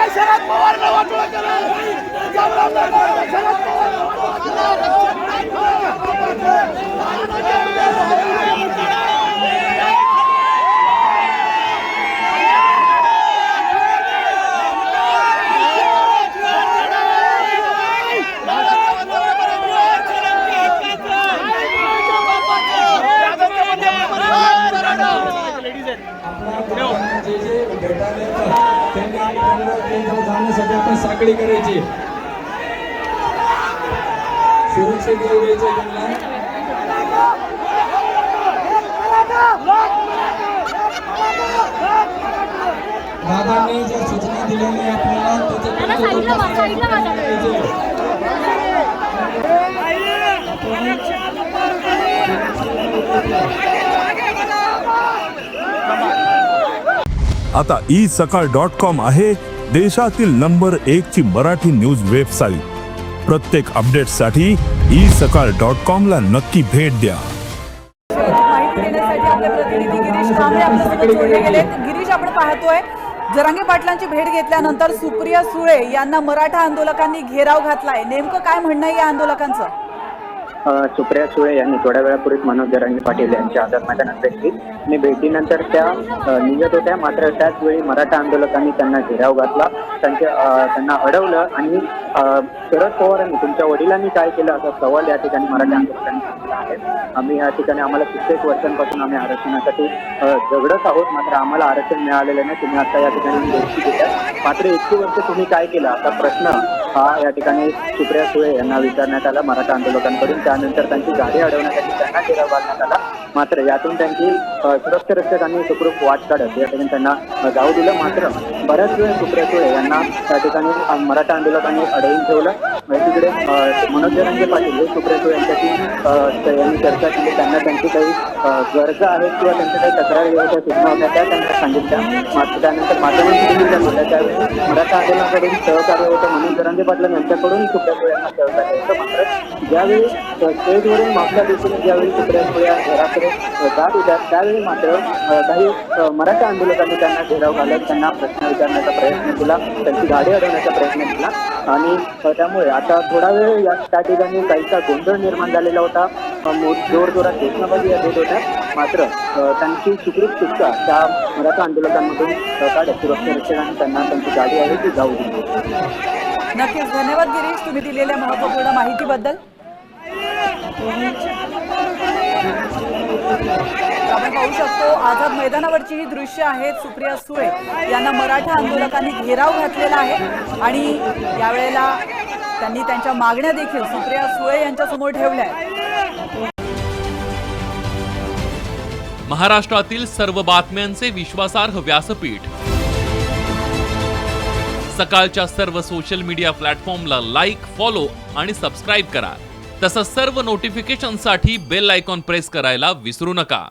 का शरद पवारला वाटोळं केलं संभाजीनगरला शरद पवारला वाटोळं जे जे भेटायला येतात त्यांनी त्यांना जाण्यासाठी आपण साखळी करायची. सुरक्षित येऊ द्यायचं त्यांना. दादांनी ज्या सूचना दिलेल्या आहे आपल्याला त्याच्या आता ई सकाळ डॉट कॉम आहे देशातील नंबर एक ची मराठी न्यूज वेबसाईट. प्रत्येक अपडेटसाठी ई सकाळ डॉट कॉम ला नक्की भेट द्या. गिरीश आपण पाहतोय जरांगे पाटलांची भेट घेतल्यानंतर सुप्रिया सुळे यांना मराठा आंदोलकांनी घेराव घातलाय. नेमकं काय म्हणणं आहे या आंदोलकांचं? सुप्रिया सुळे यांनी थोड्या वेळापूर्वीच मनोज जरांगे पाटील यांच्या आझाद मैदानात भेट आणि भेटीनंतर त्या निघत होत्या. मात्र त्याच वेळी मराठा आंदोलकांनी त्यांना घेराव घातला. त्यांच्या त्यांना अडवलं आणि शरद पवारांनी तुमच्या वडिलांनी काय केलं असा सवाल या ठिकाणी मराठा आंदोलकांनी आहे. आम्ही या ठिकाणी आम्हाला कित्येक वर्षांपासून आम्ही आरक्षणासाठी झगडत आहोत. मात्र आम्हाला आरक्षण मिळालेलं नाही. तुम्ही आता या ठिकाणी गोष्टी मात्र इतकी वर्ष तुम्ही काय केलं? असा प्रश्न हा या ठिकाणी सुप्रिया सुळे यांना विचारण्यात आला मराठा आंदोलकांकडून. त्यानंतर त्यांची गाडी अडवण्यासाठी त्यांना घेराव घालण्यात आला. मात्र यातून त्यांची अ, सुरक्षा रक्षकांनी सुखरूप वाट काढत या ठिकाणी त्यांना जाऊ दिलं. मात्र बऱ्याच वेळ सुप्रिया सुळे यांना त्या ठिकाणी मराठा आंदोलकांनी अडवून ठेवलं. तिकडे मनोज जरांगे पाटील हे सुप्रिया सुळे यांच्याशी यांनी चर्चा केली. त्यांना त्यांची काही गरजा आहेत किंवा त्यांच्या काही तक्रारी होत्या सूचना होत्या त्या त्यांना सांगितल्या. मात्र त्यानंतर माध्यमांशी दिल्या होत्या त्यावेळी मराठा आंदोलनाकडून सहकार्य होतं. मनोज जरांगे पाटील यांच्याकडून सुप्रिया सुळे यांना सहकार्य होतं. मात्र ज्यावेळी स्टेजवरून मागच्या दिवशी ज्यावेळी सुप्रिया सुळे घरात घराकडे जात होत्या त्यावेळी मात्र काही मराठा आंदोलकांनी त्यांना घेराव घालत त्यांना प्रश्न विचारण्याचा प्रयत्न केला त्यांची गाडी अडवण्याचा प्रयत्न केला आणि त्यामुळे आता थोडा वेळ या त्या ठिकाणी काहीसा गोंधळ निर्माण झालेला होता अ, जोरजोरात घोषणाबाजी या होत होत्या मात्र त्यांची सुखरूप सुटका त्या मराठा आंदोलकांमधून काढत सुरक्षा रक्षकांनी त्यांना त्यांची गाडी आहे ती जाऊ दिली नक्कीच. धन्यवाद गिरीश तुम्ही दिलेल्या महत्त्वपूर्ण माहितीबद्दल. आझाद मैदानावरची ही दृश्य आहेत. सुप्रिया सुळे यांना मराठा आंदोलकांनी घेराव घातलेला आहे. आणि यावेळेला त्यांनी त्यांच्या मागण्या देखील सुप्रिया सुळे यांच्या समोर ठेवल्या आहेत. महाराष्ट्रातील सर्व बातम्यांचे विश्वासार्ह व्यासपीठ. सकाळच्या सर्व सोशल मीडिया प्लॅटफॉर्मला लाईक फॉलो आणि सबस्क्राईब करा. तसंच सर्व नोटिफिकेशनसाठी बेल आयकॉन प्रेस करायला विसरू नका.